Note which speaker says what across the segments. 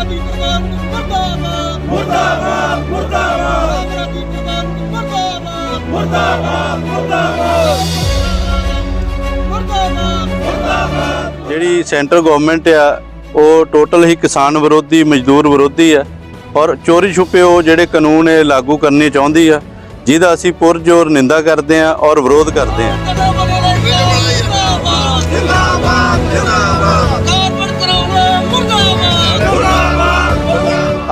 Speaker 1: ਅਮਰਾਵਤੀ ਪ੍ਰਵਾਨ ਮੁਰਦਾਬਾਦ
Speaker 2: ਮੁਰਦਾਬਾਦ ਮੁਰਦਾਬਾਦ
Speaker 1: ਅਮਰਾਵਤੀ ਪ੍ਰਵਾਨ ਮੁਰਦਾਬਾਦ
Speaker 2: ਮੁਰਦਾਬਾਦ ਮੁਰਦਾਬਾਦ
Speaker 1: ਮੁਰਦਾਬਾਦ
Speaker 2: ਮੁਰਦਾਬਾਦ
Speaker 3: ਜਿਹੜੀ ਸੈਂਟਰ ਗਵਰਨਮੈਂਟ ਆ ਉਹ ਟੋਟਲ ਹੀ ਕਿਸਾਨ ਵਿਰੋਧੀ ਮਜ਼ਦੂਰ ਵਿਰੋਧੀ ਆ। ਔਰ ਚੋਰੀ ਛੁਪੇ ਉਹ ਜਿਹੜੇ ਕਾਨੂੰਨ ਇਹ ਲਾਗੂ ਕਰਨੇ ਚਾਹੁੰਦੀ ਆ ਜਿਹਦਾ ਅਸੀਂ ਪੁਰਜੋਰ ਨਿੰਦਾ ਕਰਦੇ ਆ ਔਰ ਵਿਰੋਧ ਕਰਦੇ ਆ।
Speaker 2: ਜਿੰਦਾਬਾਦ ਜਿੰਦਾਬਾਦ।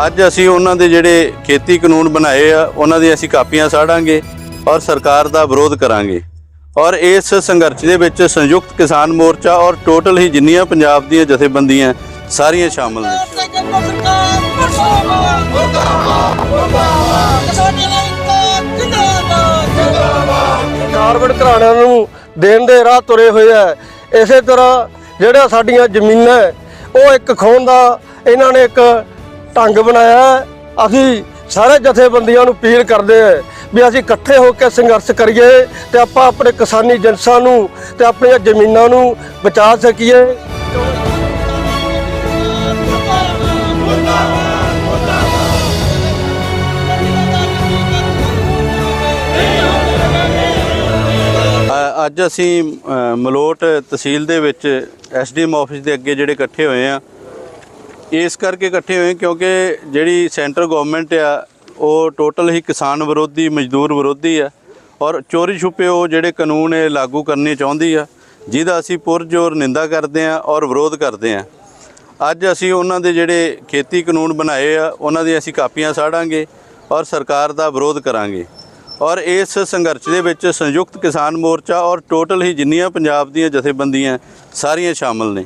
Speaker 3: ਅੱਜ ਅਸੀਂ ਉਹਨਾਂ ਦੇ ਜਿਹੜੇ ਖੇਤੀ ਕਾਨੂੰਨ ਬਣਾਏ ਆ ਉਹਨਾਂ ਦੀ ਅਸੀਂ ਕਾਪੀਆਂ ਸਾੜਾਂਗੇ ਔਰ ਸਰਕਾਰ ਦਾ ਵਿਰੋਧ ਕਰਾਂਗੇ। ਔਰ ਇਸ ਸੰਘਰਸ਼ ਦੇ ਵਿੱਚ ਸੰਯੁਕਤ ਕਿਸਾਨ ਮੋਰਚਾ ਔਰ ਟੋਟਲ ਹੀ ਜਿੰਨੀਆਂ ਪੰਜਾਬ ਦੀਆਂ ਜਥੇਬੰਦੀਆਂ ਸਾਰੀਆਂ ਸ਼ਾਮਲ ਨੇ।
Speaker 4: ਕਾਰਬਨ ਘਰਾਣਿਆਂ ਨੂੰ ਦੇਣ ਦੇ ਰਾਹ ਤੁਰੇ ਹੋਏ ਆ। ਇਸੇ ਤਰ੍ਹਾਂ ਜਿਹੜਾ ਸਾਡੀਆਂ ਜ਼ਮੀਨਾਂ ਉਹ ਇੱਕ ਖੋਣ ਦਾ ਇਹਨਾਂ ਨੇ ਇੱਕ ਢੰਗ ਬਣਾਇਆ, ਅਸੀਂ ਸਾਰੇ ਜਥੇਬੰਦੀਆਂ ਨੂੰ ਅਪੀਲ ਕਰਦੇ ਆ ਵੀ ਅਸੀਂ ਇਕੱਠੇ ਹੋ ਕੇ ਸੰਘਰਸ਼ ਕਰੀਏ ਤੇ ਆਪਾਂ ਆਪਣੇ ਕਿਸਾਨੀ ਜਨਸਾਂ ਨੂੰ ਤੇ ਆਪਣੀਆਂ ਜ਼ਮੀਨਾਂ ਨੂੰ ਬਚਾ ਸਕੀਏ।
Speaker 3: ਅੱਜ ਅਸੀਂ ਮਲੋਟ ਤਹਿਸੀਲ ਦੇ ਵਿੱਚ ਐਸਡੀਐਮ ਆਫਿਸ ਦੇ ਅੱਗੇ ਜਿਹੜੇ ਇਕੱਠੇ ਹੋਏ ਆ ਇਸ ਕਰਕੇ ਇਕੱਠੇ ਹੋਏ ਕਿਉਂਕਿ ਜਿਹੜੀ ਸੈਂਟਰ ਗਵਰਨਮੈਂਟ ਆ, ਉਹ ਟੋਟਲ ਹੀ ਕਿਸਾਨ ਵਿਰੋਧੀ, ਮਜ਼ਦੂਰ ਵਿਰੋਧੀ ਆ ਔਰ ਚੋਰੀ ਛੁਪੇ ਉਹ ਜਿਹੜੇ ਕਾਨੂੰਨ ਇਹ ਲਾਗੂ ਕਰਨੇ ਚਾਹੁੰਦੀ ਆ, ਜਿਹਦਾ ਅਸੀਂ ਪੁਰਜੋਰ ਨਿੰਦਾ ਕਰਦੇ ਆ ਔਰ ਵਿਰੋਧ ਕਰਦੇ ਆ। ਅੱਜ ਅਸੀਂ ਉਹਨਾਂ ਦੇ ਜਿਹੜੇ ਖੇਤੀ ਕਾਨੂੰਨ ਬਣਾਏ ਆ, ਉਹਨਾਂ ਦੀ ਅਸੀਂ ਕਾਪੀਆਂ ਸਾੜਾਂਗੇ ਔਰ ਸਰਕਾਰ ਦਾ ਵਿਰੋਧ ਕਰਾਂਗੇ। ਔਰ ਇਸ ਸੰਘਰਸ਼ ਦੇ ਵਿੱਚ ਸੰਯੁਕਤ ਕਿਸਾਨ ਮੋਰਚਾ ਔਰ ਟੋਟਲ ਹੀ ਜਿੰਨੀਆਂ ਪੰਜਾਬ ਦੀਆਂ ਜਥੇਬੰਦੀਆਂ, ਸਾਰੀਆਂ ਸ਼ਾਮਲ ਨੇ।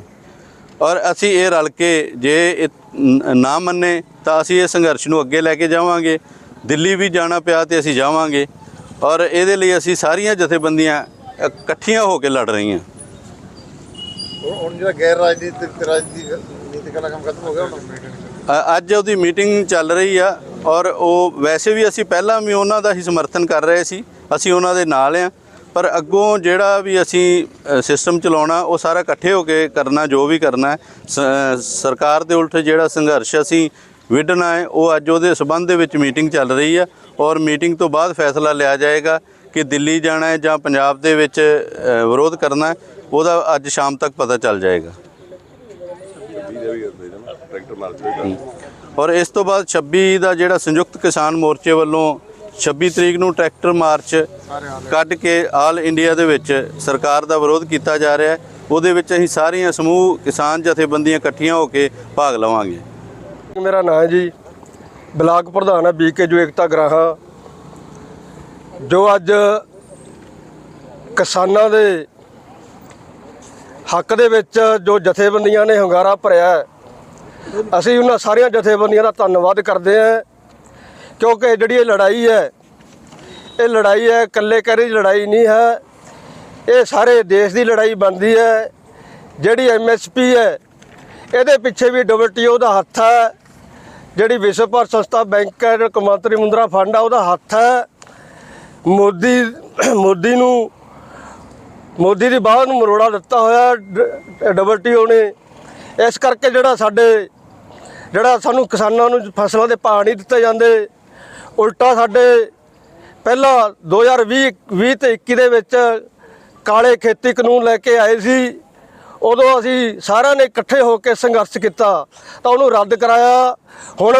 Speaker 3: ਔਰ ਅਸੀਂ ਇਹ ਰਲ ਕੇ ਜੇ ਨ- ਮੰਨੇ ਤਾਂ ਅਸੀਂ ਇਹ ਸੰਘਰਸ਼ ਨੂੰ ਅੱਗੇ ਲੈ ਕੇ ਜਾਵਾਂਗੇ। ਦਿੱਲੀ ਵੀ ਜਾਣਾ ਪਿਆ ਤੇ ਅਸੀਂ ਜਾਵਾਂਗੇ। ਔਰ ਇਹਦੇ ਲਈ ਅਸੀਂ ਸਾਰੀਆਂ ਜਥੇਬੰਦੀਆਂ ਇਕੱਠੀਆਂ ਹੋ ਕੇ ਲੜ ਰਹੀਆਂ।
Speaker 5: ਹੁਣ ਜਿਹੜਾ ਗੈਰ ਰਾਜਨੀਤਿਕ ਰਾਜਨੀਤਿਕ ਨੀਤਿਕ ਵਾਲਾ ਕੰਮ ਖਤਮ ਹੋ ਗਿਆ ਹੁਣ?
Speaker 3: ਅੱਜ ਉਹਦੀ ਮੀਟਿੰਗ ਚੱਲ ਰਹੀ ਆ। ਔਰ ਉਹ ਵੈਸੇ ਵੀ ਅਸੀਂ ਪਹਿਲਾਂ ਵੀ ਉਹਨਾਂ ਦਾ ਹੀ ਸਮਰਥਨ ਕਰ ਰਹੇ ਸੀ। ਅਸੀਂ ਉਹਨਾਂ ਦੇ ਨਾਲ ਆ। ਪਰ ਅੱਗੋਂ ਜਿਹੜਾ ਵੀ ਅਸੀਂ ਸਿਸਟਮ ਚਲਾਉਣਾ ਉਹ ਸਾਰਾ ਇਕੱਠੇ ਹੋ ਕੇ ਕਰਨਾ ਜੋ ਵੀ ਕਰਨਾ ਸਰਕਾਰ ਦੇ ਉਲਟ ਜਿਹੜਾ ਸੰਘਰਸ਼ ਅਸੀਂ ਵਿੱਢਣਾ ਹੈ ਉਹ ਅੱਜ ਉਹਦੇ ਸਬੰਧ ਦੇ ਵਿੱਚ ਮੀਟਿੰਗ ਚੱਲ ਰਹੀ ਆ ਔਰ ਮੀਟਿੰਗ ਤੋਂ ਬਾਅਦ ਫੈਸਲਾ ਲਿਆ ਜਾਏਗਾ ਕਿ ਦਿੱਲੀ ਜਾਣਾ ਹੈ ਜਾਂ ਪੰਜਾਬ ਦੇ ਵਿੱਚ ਵਿਰੋਧ ਕਰਨਾ ਹੈ ਉਹਦਾ ਅੱਜ ਸ਼ਾਮ ਤੱਕ ਪਤਾ ਚੱਲ ਜਾਏਗਾ। ਔਰ ਇਸ ਤੋਂ ਬਾਅਦ 26 ਦਾ ਜਿਹੜਾ ਸੰਯੁਕਤ ਕਿਸਾਨ ਮੋਰਚੇ ਵੱਲੋਂ 26 ਤਰੀਕ ਨੂੰ ਟਰੈਕਟਰ ਮਾਰਚ ਕੱਢ ਕੇ ਆਲ ਇੰਡੀਆ ਦੇ ਵਿੱਚ ਸਰਕਾਰ ਦਾ ਵਿਰੋਧ ਕੀਤਾ ਜਾ ਰਿਹਾ ਹੈ। ਉਹਦੇ ਵਿੱਚ ਅਸੀਂ ਸਾਰੀਆਂ ਸਮੂਹ ਕਿਸਾਨ ਜਥੇਬੰਦੀਆਂ ਇਕੱਠੀਆਂ ਹੋ ਕੇ ਭਾਗ ਲਵਾਂਗੇ।
Speaker 4: ਮੇਰਾ ਨਾਮ ਹੈ ਜੀ ਬਲਾਕ ਪ੍ਰਧਾਨ ਹੈ ਬੀਕੇ ਜੋ ਏਕਤਾ ਗਰਾਹਾਂ। ਜੋ ਅੱਜ ਕਿਸਾਨਾਂ ਦੇ ਹੱਕ ਦੇ ਵਿੱਚ ਜੋ ਜਥੇਬੰਦੀਆਂ ਨੇ ਹੰਗਾਰਾ ਭਰਿਆ ਅਸੀਂ ਉਹਨਾਂ ਸਾਰੀਆਂ ਜਥੇਬੰਦੀਆਂ ਦਾ ਧੰਨਵਾਦ ਕਰਦੇ ਹਾਂ। ਕਿਉਂਕਿ ਜਿਹੜੀ ਇਹ ਲੜਾਈ ਹੈ, ਇਹ ਲੜਾਈ ਹੈ, ਇਕੱਲੇ ਕਰੀ ਲੜਾਈ ਨਹੀਂ ਹੈ। ਇਹ ਸਾਰੇ ਦੇਸ਼ ਦੀ ਲੜਾਈ ਬਣਦੀ ਹੈ। ਜਿਹੜੀ ਐਮਐਸਪੀ ਹੈ, ਇਹਦੇ ਪਿੱਛੇ ਵੀ ਡਬਲਯੂਟੀਓ ਦਾ ਹੱਥ ਹੈ। ਜਿਹੜੀ ਵਿਸ਼ਵ ਭਰ ਸੰਸਥਾ ਬੈਂਕ ਹੈ, ਜਿਹੜਾ ਕੌਮਾਂਤਰੀ ਮੁੰਦਰਾ ਫੰਡ ਆ, ਉਹਦਾ ਹੱਥ ਹੈ। ਮੋਦੀ ਮੋਦੀ ਨੂੰ, ਮੋਦੀ ਦੀ ਬਾਹ ਨੂੰ ਮਰੋੜਾ ਦਿੱਤਾ ਹੋਇਆ ਡਬਲਯੂਟੀਓ ਨੇ। ਇਸ ਕਰਕੇ ਜਿਹੜਾ ਸਾਡੇ, ਜਿਹੜਾ ਸਾਨੂੰ ਕਿਸਾਨਾਂ ਨੂੰ ਫਸਲਾਂ ਦੇ ਭਾਅ ਨਹੀਂ ਦਿੱਤੇ ਜਾਂਦੇ। ਉਲਟਾ ਸਾਡੇ ਪਹਿਲਾਂ 2020 20 ਤੇ 21 ਦੇ ਵਿੱਚ ਕਾਲੇ ਖੇਤੀ ਕਾਨੂੰਨ ਲੈ ਕੇ ਆਏ ਸੀ। ਉਦੋਂ ਅਸੀਂ ਸਾਰਿਆਂ ਨੇ ਇਕੱਠੇ ਹੋ ਕੇ ਸੰਘਰਸ਼ ਕੀਤਾ ਤਾਂ ਉਹਨੂੰ ਰੱਦ ਕਰਾਇਆ। ਹੁਣ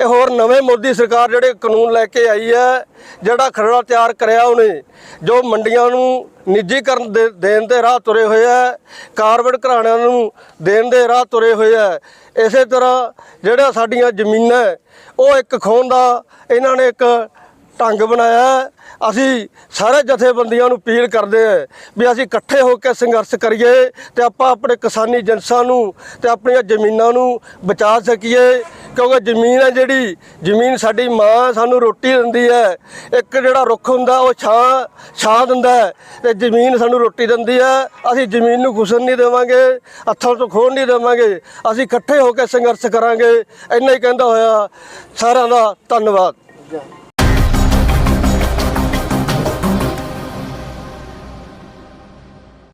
Speaker 4: ਇਹ ਹੋਰ ਨਵੇਂ ਮੋਦੀ ਸਰਕਾਰ ਜਿਹੜੇ ਕਾਨੂੰਨ ਲੈ ਕੇ ਆਈ ਹੈ, ਜਿਹੜਾ ਖਰੜਾ ਤਿਆਰ ਕਰਿਆ ਉਹਨੇ, ਜੋ ਮੰਡੀਆਂ ਨੂੰ ਨਿੱਜੀਕਰਨ ਦੇ, ਦੇਣ ਦੇ ਰਾਹ ਤੁਰੇ ਹੋਏ ਹੈ, ਕਾਰਬਨ ਘਰਾਣਿਆਂ ਨੂੰ ਦੇਣ ਦੇ ਰਾਹ ਤੁਰੇ ਹੋਏ ਹੈ, ਇਸੇ ਤਰ੍ਹਾਂ ਜਿਹੜਾ ਸਾਡੀਆਂ ਜ਼ਮੀਨਾਂ ਉਹ ਇੱਕ ਖੋਣ ਦਾ ਇਹਨਾਂ ਨੇ ਇੱਕ ਢੰਗ ਬਣਾਇਆ ਅਸੀਂ ਸਾਰੇ ਜਥੇਬੰਦੀਆਂ ਨੂੰ ਅਪੀਲ ਕਰਦੇ ਆ ਵੀ ਅਸੀਂ ਇਕੱਠੇ ਹੋ ਕੇ ਸੰਘਰਸ਼ ਕਰੀਏ ਤੇ ਆਪਾਂ ਆਪਣੇ ਕਿਸਾਨੀ ਜਨਸਾਂ ਨੂੰ ਤੇ ਆਪਣੀਆਂ ਜ਼ਮੀਨਾਂ ਨੂੰ ਬਚਾ ਸਕੀਏ। ਕਿਉਂਕਿ ਜ਼ਮੀਨ ਹੈ ਜਿਹੜੀ, ਜ਼ਮੀਨ ਸਾਡੀ ਮਾਂ ਸਾਨੂੰ ਰੋਟੀ ਦਿੰਦੀ ਹੈ। ਇੱਕ ਜਿਹੜਾ ਰੁੱਖ ਹੁੰਦਾ, ਉਹ ਛਾਂ ਛਾਂ ਦਿੰਦਾ ਹੈ ਤੇ ਜ਼ਮੀਨ ਸਾਨੂੰ ਰੋਟੀ ਦਿੰਦੀ ਹੈ। ਅਸੀਂ ਜ਼ਮੀਨ ਨੂੰ ਘੁਸਣ ਨਹੀਂ ਦੇਵਾਂਗੇ, ਹੱਥਾਂ ਤੋਂ ਖੋਣ ਨਹੀਂ ਦੇਵਾਂਗੇ। ਅਸੀਂ ਇਕੱਠੇ ਹੋ ਕੇ ਸੰਘਰਸ਼ ਕਰਾਂਗੇ। ਇੰਨਾ ਹੀ ਕਹਿੰਦਾ ਹੋਇਆ ਸਾਰਿਆਂ ਦਾ ਧੰਨਵਾਦ।